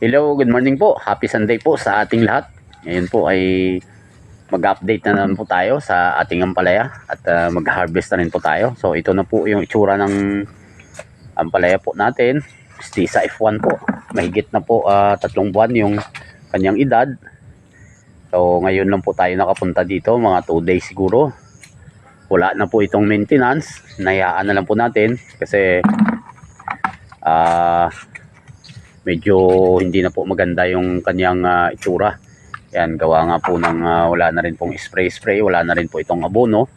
Hello, good morning po. Happy Sunday po sa ating lahat. Ngayon po ay mag-update na naman po tayo sa ating ampalaya at uh, mag-harvest na rin po tayo. So ito na po yung itsura ng ampalaya po natin. Stisa F1 po. Mahigit na po ah, tatlong buwan yung kanyang edad. So ngayon lang po tayo nakapunta dito, mga 2 days siguro. Wala na po itong maintenance. Nayaan na lang po natin kasi ah medyo hindi na po maganda yung kanyang ah, itsura. Yan, gawa nga po ng ah, wala na rin pong spray-spray, wala na rin po itong abono.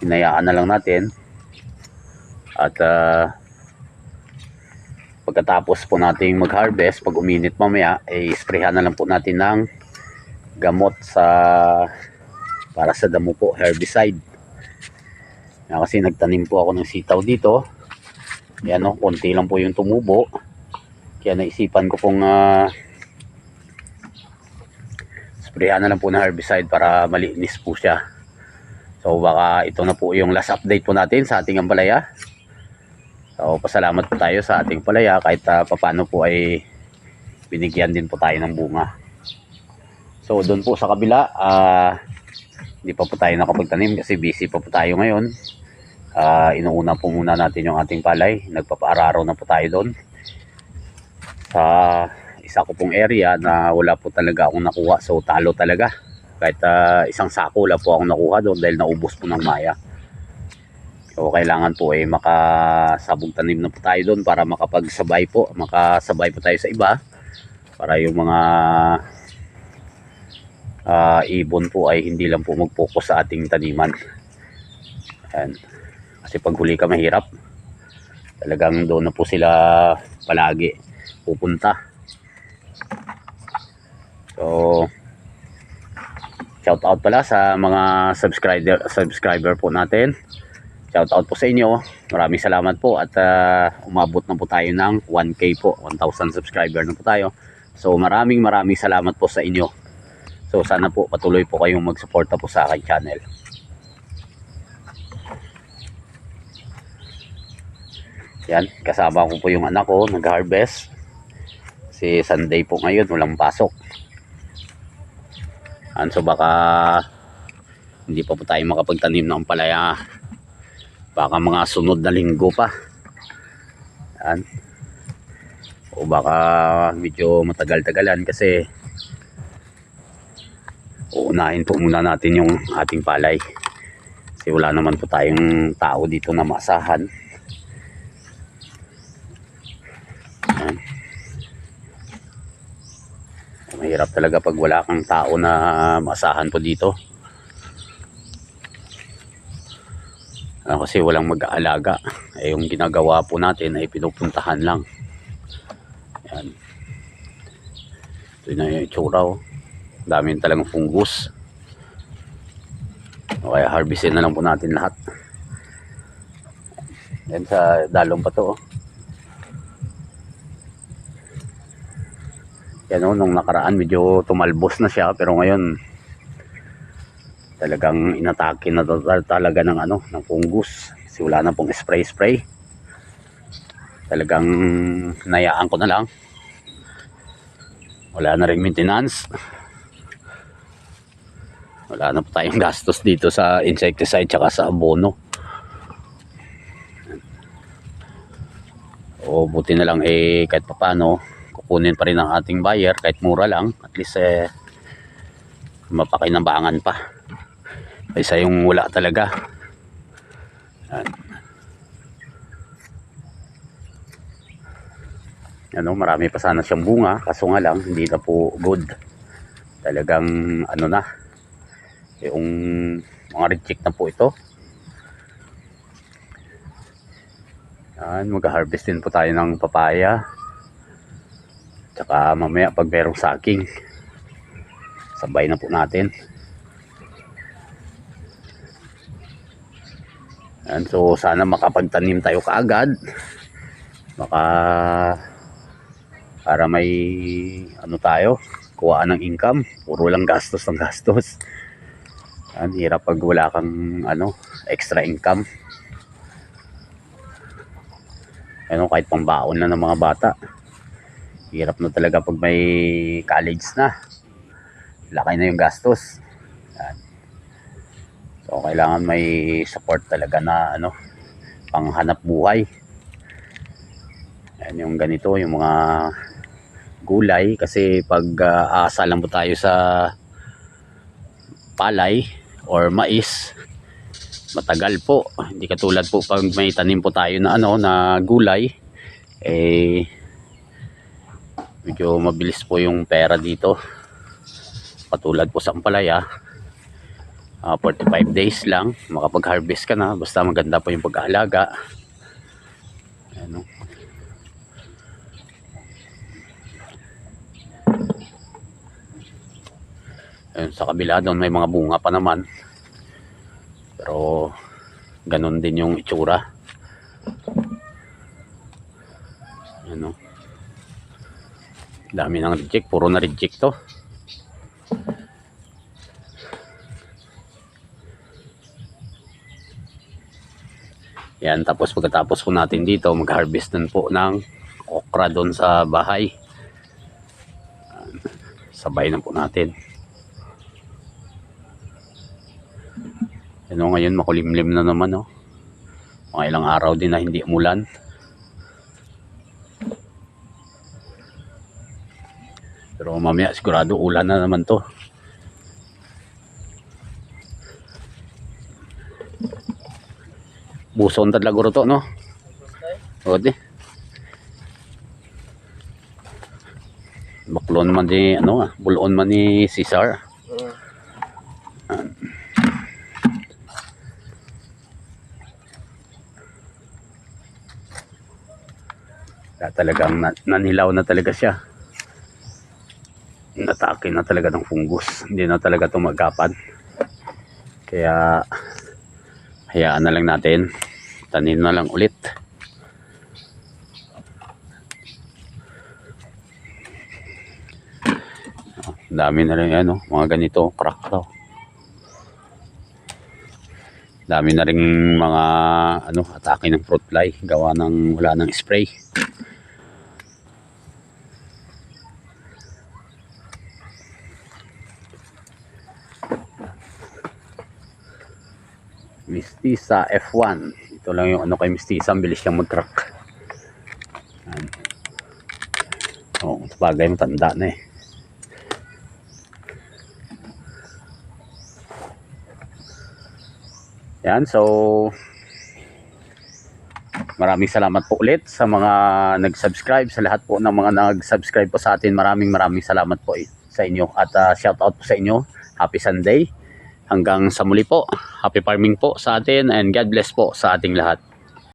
Hinayaan na lang natin. At ah, pagkatapos po nating mag-harvest, pag uminit mamaya, ay sprayhan na lang po natin ng gamot sa para sa damo po, herbicide. Kasi nagtanim po ako ng sitaw dito. Yan o, konti lang po yung tumubo. Kaya naisipan ko pong uh, sprayhan na lang po ng herbicide para malinis po siya. So baka ito na po yung last update po natin sa ating ampalaya. So pasalamat po tayo sa ating palaya kahit uh, papano po ay binigyan din po tayo ng bunga. So doon po sa kabila, ah hindi pa po tayo nakapagtanim kasi busy pa po tayo ngayon. Ah inuuna po muna natin yung ating palay. Nagpapaararo na po tayo doon. Sa isa ko pong area na wala po talaga akong nakuha. So talo talaga. Kahit ah, isang sako wala po akong nakuha doon dahil naubos po ng maya. So kailangan po ay makasabog tanim na po tayo doon para makapagsabay po, makasabay po tayo sa iba para yung mga ah, ibon po ay hindi lang po mag-focus sa ating taniman. Ayan. Kasi pag huli ka mahirap. Talagang doon na po sila palagi pupunta. So shout out pala sa mga subscriber subscriber po natin. Shout out po sa inyo. Maraming salamat po at ah, umabot na po tayo ng 1k po, 1,000 subscriber na po tayo. So maraming maraming salamat po sa inyo. So sana po patuloy po kayong magsuporta po sa aking channel. Yan, kasama ko po yung anak ko, nag-harvest. Si Sunday po ngayon, walang pasok. Yan, so baka hindi pa po tayo makapagtanim ng palaya. Baka mga sunod na linggo pa. Yan. O baka medyo matagal-tagalan kasi uunahin po muna natin yung ating palay. Kasi wala naman po tayong tao dito na maasahan. Yan. Mahirap talaga pag wala kang tao na maasahan po dito. Kasi walang mag-aalaga. Eh, yung ginagawa po natin ay pinupuntahan lang. Yan. Ito na yung itsura oh. Daming talagang fungus. O kaya harvestin na lang po natin lahat. Yan sa dalong pa to oh. Yan o, nung nakaraan medyo tumalbos na siya pero ngayon talagang inatake na tal- talaga ng ano, ng fungus. Kasi wala na pong spray-spray. Talagang nayaan ko na lang. Wala na rin maintenance. Wala na po tayong gastos dito sa insecticide tsaka sa abono. O buti na lang eh kahit papano kukunin pa rin ang ating buyer kahit mura lang at least eh mapakinabangan pa. Kaysa yung wala talaga. Ano marami pa sana siyang bunga kaso nga lang hindi na po good. Talagang ano na yung mga reject na po ito. Yan mag-harvest din po tayo ng papaya Tsaka mamaya pag merong saking, sabay na po natin. Yan, so sana makapagtanim tayo kaagad. Baka para may ano tayo, kuhaan ng income. Puro lang gastos ng gastos. Yan, hirap pag wala kang ano, extra income. Ano, kahit pambaon na ng mga bata Hirap na talaga pag may college na. Laki na yung gastos. Yan. So, kailangan may support talaga na ano, panghanap buhay. Yan yung ganito, yung mga gulay kasi pag uh, aasa lang po tayo sa palay or mais matagal po hindi katulad po pag may tanim po tayo na ano na gulay eh medyo mabilis po yung pera dito katulad po sa Ampalaya ah, 45 days lang makapag-harvest ka na basta maganda po yung pag-aalaga ano Ayun, sa kabila doon may mga bunga pa naman. Pero ganun din yung itsura. Ano? Dami ng reject, puro na reject to. Yan, tapos pagkatapos po natin dito, mag-harvest din po ng okra doon sa bahay. Sabay na po natin. Ano ngayon makulimlim na naman oh. Mga ilang araw din na hindi umulan. Pero mamaya sigurado ulan na naman to. Buson talaga ro to no. O di. Baklon man di ano ah, bulon man ni Cesar. Kaya talagang na- nanilaw na talaga siya. Natake na talaga ng fungus. Hindi na talaga tumagapan. Kaya hayaan na lang natin. Tanin na lang ulit. Dami na rin ano, mga ganito, crack daw. Dami na rin mga ano, atake ng fruit fly gawa ng wala ng spray. Mistisa F1. Ito lang yung ano kay Mistisa, ang bilis siyang mag-crack. Yan. Oh, sabagay matanda na eh. Yan, so maraming salamat po ulit sa mga nag-subscribe, sa lahat po ng mga nag-subscribe po sa atin. Maraming maraming salamat po eh, sa inyo at uh, shout out po sa inyo. Happy Sunday. Hanggang sa muli po. Happy farming po sa atin and God bless po sa ating lahat.